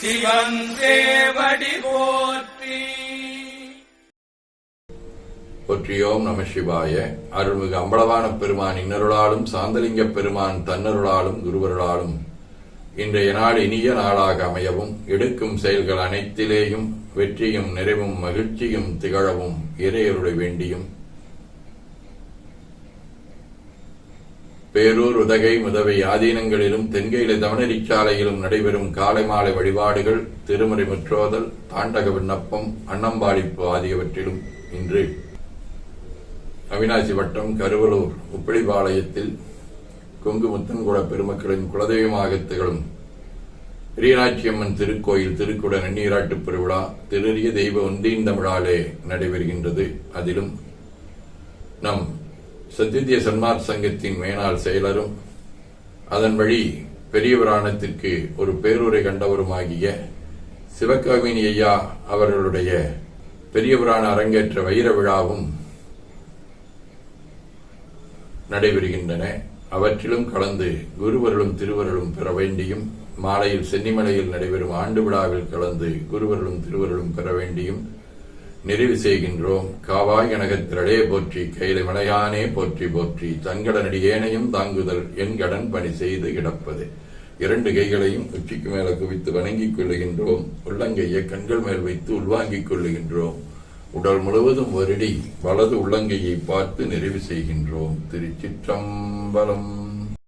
சிவன் சேவடி போற்றி. போற்றியோம் நம சிவாய. அருள்மிகு அம்பலவான பெருமான் இன்னருளாலும் சாந்தலிங்க பெருமான் தன்னருளாலும் குருவருளாலும் இன்றைய நாள் இனிய நாளாக அமையவும் எடுக்கும் செயல்கள் அனைத்திலேயும் வெற்றியும் நிறைவும் மகிழ்ச்சியும் திகழவும் இறையருளை வேண்டியும் பேரூர் உதகை முதவை ஆதீனங்களிலும் தென்கையில தவணரிச்சாலையிலும் நடைபெறும் காலை மாலை வழிபாடுகள் திருமறை முற்றோதல் தாண்டக விண்ணப்பம் அன்னம்பாடிப்பு ஆகியவற்றிலும் இன்று. அவினாசி வட்டம் கருவலூர் உப்படிபாளையத்தில் கொங்கு முத்தன்குள பெருமக்களின் குலதெய்வமாக திகழும் பெரியநாச்சியம்மன் திருக்கோயில் திருக்குட நன்னீராட்டு பெருவிழா திருரிய தெய்வ ஒந்தீந்தமிழாலே நடைபெறுகின்றது. அதிலும் நம் சத்தியத்திய சன்மார் சங்கத்தின் மேனாள் செயலரும் அதன் வழி பெரிய புராணத்திற்கு ஒரு பேருரை கண்டவருமாகிய சிவகாமினி ஐயா அவர்களுடைய பெரிய புராண அரங்கேற்ற வைர விழாவும் நடைபெறுகின்றன. அவற்றிலும் கலந்து குருவர்களும் திருவருளும் பெற வேண்டியும் மாலையில் சென்னிமலையில் நடைபெறும் ஆண்டு விழாவில் கலந்து குருவர்களும் திருவருளும் பெற வேண்டியும் நிறைவு செய்கின்றோம். காவாய் கனகத்திரளே போற்றி கையில மலையானே போற்றி போற்றி. தங்கடனடி ஏனையும் தாங்குதல் என் கடன் பணி செய்து கிடப்பது. இரண்டு கைகளையும் உச்சிக்கு மேல குவித்து வணங்கிக் கொள்ளுகின்றோம். உள்ளங்கையை கண்கள் மேல் வைத்து உள்வாங்கிக் கொள்ளுகின்றோம். உடல் முழுவதும் வருடி வலது உள்ளங்கையை பார்த்து நிறைவு செய்கின்றோம். திருச்சிற்றம்பலம்.